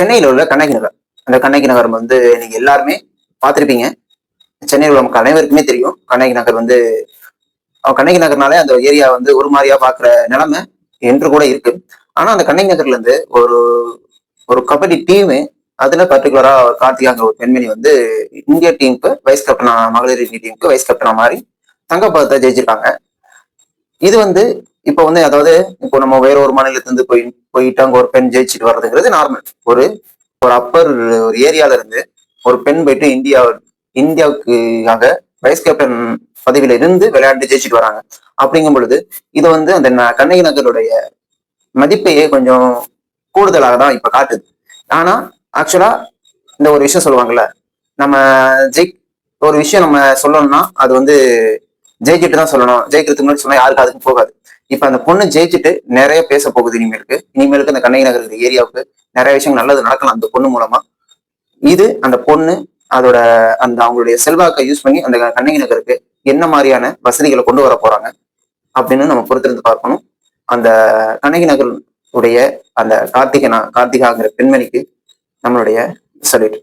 சென்னையில் உள்ள கண்ணகி நகர். அந்த கண்ணகி நகர் வந்து நீங்க எல்லாருமே பார்த்துருப்பீங்க. சென்னையில் உள்ள நமக்கு அனைவருக்குமே தெரியும். கண்ணகி நகர் வந்து கண்ணகி நகர்னாலே அந்த ஏரியா வந்து ஒரு மாதிரியா பாக்குற நிலைமை என்று கூட இருக்கு. ஆனா அந்த கண்ணகி நகர்ல இருந்து ஒரு ஒரு கபடி டீமு அதுல பர்டிகுலரா கார்த்திகாங்கிற ஒரு பெண்மணி வந்து இந்திய டீமுக்கு வைஸ் கேப்டனா மகளிர் இந்திய டீமுக்கு வைஸ் கேப்டனா மாறி தங்கப்பதத்தை ஜெயிச்சிருக்காங்க. இது வந்து இப்போ வந்து அதாவது இப்போ நம்ம வேற ஒரு மாநிலத்திலிருந்து போய் போயிட்டு அங்க ஒரு பெண் ஜெயிச்சுட்டு வர்றதுங்கிறது நார்மல் ஒரு ஒரு அப்பர் ஒரு ஏரியால இருந்து ஒரு பெண் போயிட்டு இந்தியா இந்தியாவுக்காக வைஸ் கேப்டன் பதவியில இருந்து விளையாண்டு ஜெயிச்சுட்டு வராங்க. அப்படிங்கும் பொழுது இது வந்து அந்த கண்ணகி நகருடைய மதிப்பையே கொஞ்சம் கூடுதலாக தான் இப்ப காட்டுது. ஆனா ஆக்சுவலா இந்த ஒரு விஷயம் சொல்லுவாங்கல்ல நம்ம ஜெய் ஒரு விஷயம் நம்ம சொல்லணும்னா அது வந்து ஜெயிக்கிட்டு தான் சொல்லணும். ஜெயிக்கிறதுக்கு முன்னாடி சொன்னா யாருக்கு அதுக்கு போகாது. இப்ப அந்த பொண்ணு ஜெயிச்சுட்டு நிறைய பேச போகுது இனிமேலுக்கு. இனிமேலுக்கு அந்த கண்ணகி நகர் ஏரியாவுக்கு நிறைய விஷயம் நல்லது நடக்கலாம் அந்த பொண்ணு மூலமா. இது அந்த பொண்ணு அதோட அந்த அவங்களுடைய செல்வாக்கை யூஸ் பண்ணி அந்த கண்ணகி நகருக்கு என்ன மாதிரியான வசதிகளை கொண்டு வர போறாங்க அப்படின்னு நம்ம பொறுத்திருந்து பார்க்கணும். அந்த கண்ணகி நகர் உடைய அந்த கார்த்திகனா கார்த்திகாங்கிற பெண்மணிக்கு நம்மளுடைய சல்யூட்